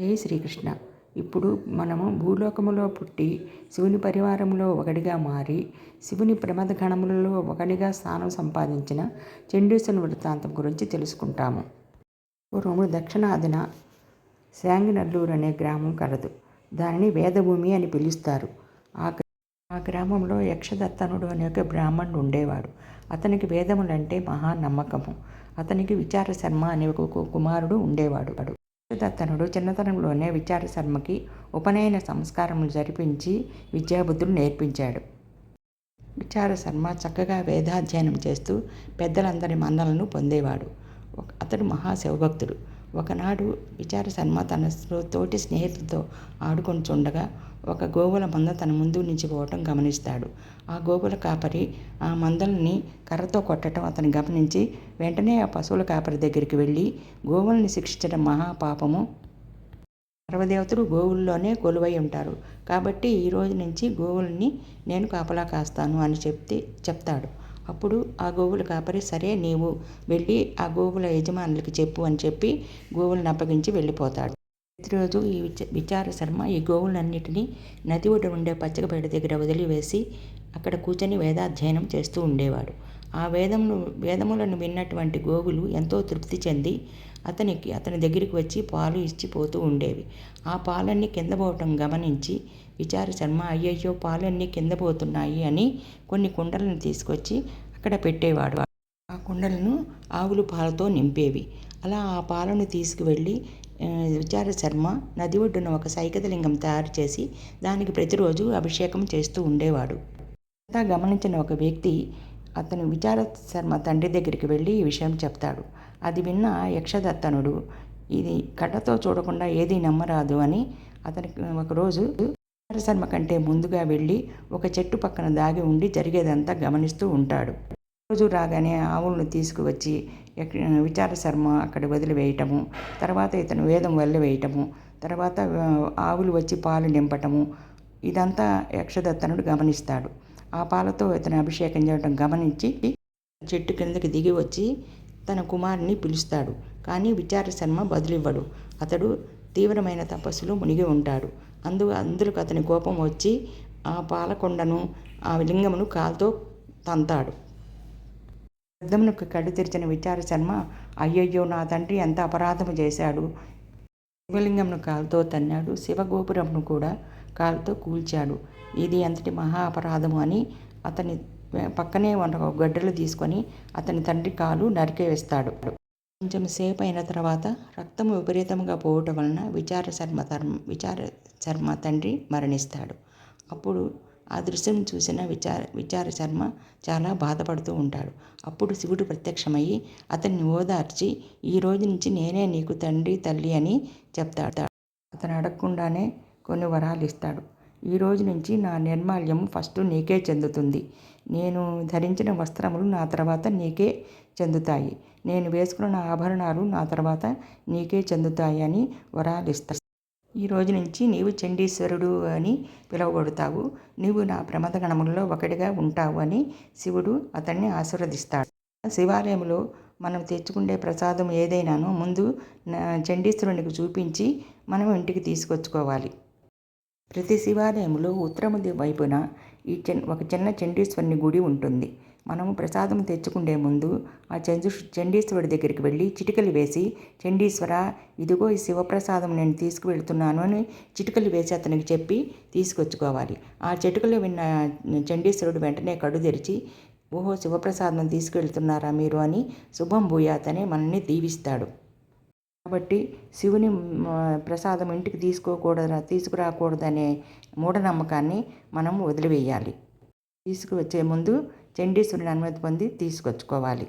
జై శ్రీకృష్ణ. ఇప్పుడు మనము భూలోకములో పుట్టి శివుని పరివారంలో ఒకడిగా మారి శివుని ప్రమద గణములలో ఒకడిగా స్థానం సంపాదించిన చండీసుని వృత్తాంతం గురించి తెలుసుకుంటాము. పూర్వము దక్షిణాదిన శాంగినల్లూరు అనే గ్రామం కలదు. దానిని వేదభూమి అని పిలుస్తారు. ఆ ఆ గ్రామంలో యక్షదత్తనుడు అనే ఒక బ్రాహ్మణుడు ఉండేవాడు. అతనికి వేదములంటే మహా నమ్మకము. అతనికి విచార శర్మ అనే ఒక కు- కుమారుడు ఉండేవాడు. యక్షదత్తనుడు చిన్నతనంలోనే విచార శర్మకి ఉపనయన సంస్కారములు జరిపించి విద్యాబుద్ధులు నేర్పించాడు. విచార శర్మ చక్కగా వేదాధ్యయనం చేస్తూ పెద్దలందరి మన్నలను పొందేవాడు. అతడు మహాశివభక్తుడు. ఒకనాడు విచార శర్మ తన తోటి స్నేహితులతో ఆడుకొనిచుండగా ఒక గోవుల మంద తన ముందు నుంచి పోవటం గమనిస్తాడు. ఆ గోవుల కాపరి ఆ మందల్ని కర్రతో కొట్టడం అతను గమనించి వెంటనే ఆ పశువుల కాపరి దగ్గరికి వెళ్ళి గోవుల్ని శిక్షించడం మహాపాపము సర్వదేవతలు గోవుల్లోనే కొలువై ఉంటారు. కాబట్టి ఈ రోజు నుంచి గోవుల్ని నేను కాపలా కాస్తాను అని చెప్తే చెప్తాడు. అప్పుడు ఆ గోవుల కాపరి సరే నీవు వెళ్ళి ఆ గోవుల యజమానులకి చెప్పు అని చెప్పి గోవులను అప్పగించి వెళ్ళిపోతాడు. ప్రతిరోజు ఈ విచ విచార శర్మ ఈ గోవులన్నిటినీ నది ఒడ్డు ఉండే పచ్చకపేట దగ్గర వదిలివేసి అక్కడ కూర్చొని వేదాధ్యయనం చేస్తూ ఉండేవాడు. ఆ వేదములు వేదములను విన్నటువంటి గోవులు ఎంతో తృప్తి చెంది అతనికి అతని దగ్గరికి వచ్చి పాలు ఇచ్చి పోతూ ఉండేవి. ఆ పాలన్నీ కింద పోవటం గమనించి విచార శర్మ అయ్యయ్యో పాలన్నీ కింద పోతున్నాయి అని కొన్ని కుండలను తీసుకొచ్చి అక్కడ పెట్టేవాడు. ఆ కుండలను ఆవులు పాలతో నింపేవి. అలా ఆ పాలను తీసుకువెళ్ళి విచార శర్మ నది ఒడ్డున ఒక సైకతలింగం తయారు చేసి దానికి ప్రతిరోజు అభిషేకం చేస్తూ ఉండేవాడు. అంతా గమనించిన ఒక వ్యక్తి అతను విచార శర్మ తండ్రి దగ్గరికి వెళ్ళి ఈ విషయం చెప్తాడు. అది విన్న యక్షదత్తనుడు ఇది కళ్ళతో చూడకుండా ఏది నమ్మరాదు అని అతనికి ఒకరోజు విచార శర్మ కంటే ముందుగా వెళ్ళి ఒక చెట్టు పక్కన దాగి ఉండి జరిగేదంతా గమనిస్తూ ఉంటాడు. రోజు రాగానే ఆవులను తీసుకువచ్చి ఎక్- విచార శర్మ అక్కడ వదిలివేయటము తర్వాత ఇతను వేదం వదిలివేయటము తర్వాత ఆవులు వచ్చి పాలు నింపటము ఇదంతా యక్షదత్తనుడు గమనిస్తాడు. ఆ పాలతో ఇతను అభిషేకం చేయడం గమనించి చెట్టు కిందకి దిగి వచ్చి తన కుమారుని పిలుస్తాడు. కానీ విచార శర్మ బదులివ్వడు. అతడు తీవ్రమైన తపస్సులో మునిగి ఉంటాడు. అందు అందులకు అతని కోపం వచ్చి ఆ పాలకొండను ఆ లింగమును కాలుతో తంతాడు. యుద్ధమునకు కళ్ళు తెరిచిన విచార శర్మ అయ్యయ్యో నా తండ్రి ఎంత అపరాధము చేశాడు. శివలింగమును కాలుతో తన్నాడు. శివగోపురమును కూడా కాలుతో కూల్చాడు. ఇది అంతటి మహా అపరాధము అని అతని పక్కనే ఉన్న ఒక గడ్డలు తీసుకొని అతని తండ్రి కాలు నరికేవేస్తాడు కొంచెం సేపు అయిన తర్వాత రక్తం విపరీతంగా పోవటం వలన విచార శర్మ ధర్మ విచార శర్మ తండ్రి మరణిస్తాడు. అప్పుడు ఆ దృశ్యం చూసిన విచార విచార శర్మ చాలా బాధపడుతూ ఉంటాడు. అప్పుడు శివుడు ప్రత్యక్షమయ్యి అతన్ని ఓదార్చి ఈ రోజు నుంచి నేనే నీకు తండ్రి తల్లి అని చెప్తాడు. అతను అడగకుండానే కొన్ని వరాలు ఇస్తాడు. ఈ రోజు నుంచి నా నిర్మాల్యం ఫస్ట్ నీకే చెందుతుంది. నేను ధరించిన వస్త్రములు నా తర్వాత నీకే చెందుతాయి. నేను వేసుకున్న ఆభరణాలు నా తర్వాత నీకే చెందుతాయి అని వరాలు ఇస్తాడు. ఈ రోజు నుంచి నీవు చండీశ్వరుడు అని పిలువబడతావు. నీవు నా ప్రమదగణములలో ఒకటిగా ఉంటావు అని శివుడు అతన్ని ఆశీర్వదిస్తాడు. శివాలయంలో మనం తెచ్చుకునే ప్రసాదం ఏదైనాను ముందు నా చండీశ్వరునికి చూపించి మనం ఇంటికి తీసుకొచ్చుకోవాలి. ప్రతి శివాలయంలో ఉత్తరము వైపున ఈ చిన్ ఒక చిన్న చండీశ్వరుని గుడి ఉంటుంది. మనము ప్రసాదం తెచ్చుకునే ముందు ఆ చందు చండీశ్వరుడి దగ్గరికి వెళ్ళి చిటికలు వేసి చండీశ్వర ఇదిగో ఈ శివప్రసాదం నేను తీసుకువెళ్తున్నాను అని చిటికలు వేసి అతనికి చెప్పి తీసుకొచ్చుకోవాలి. ఆ చిటికలు విన్న చండీశ్వరుడు వెంటనే కడు తెరిచి ఓహో శివప్రసాదం తీసుకువెళ్తున్నారా మీరు అని శుభం భూయాత్ అని మనల్ని దీవిస్తాడు. కాబట్టి శివుని ప్రసాదం ఇంటికి తీసుకోకూడదు తీసుకురాకూడదనే మూఢనమ్మకాన్ని మనం వదిలివేయాలి. తీసుకువచ్చే ముందు చండీశ్వరుని అనుమతి పొంది తీసుకొచ్చుకోవాలి.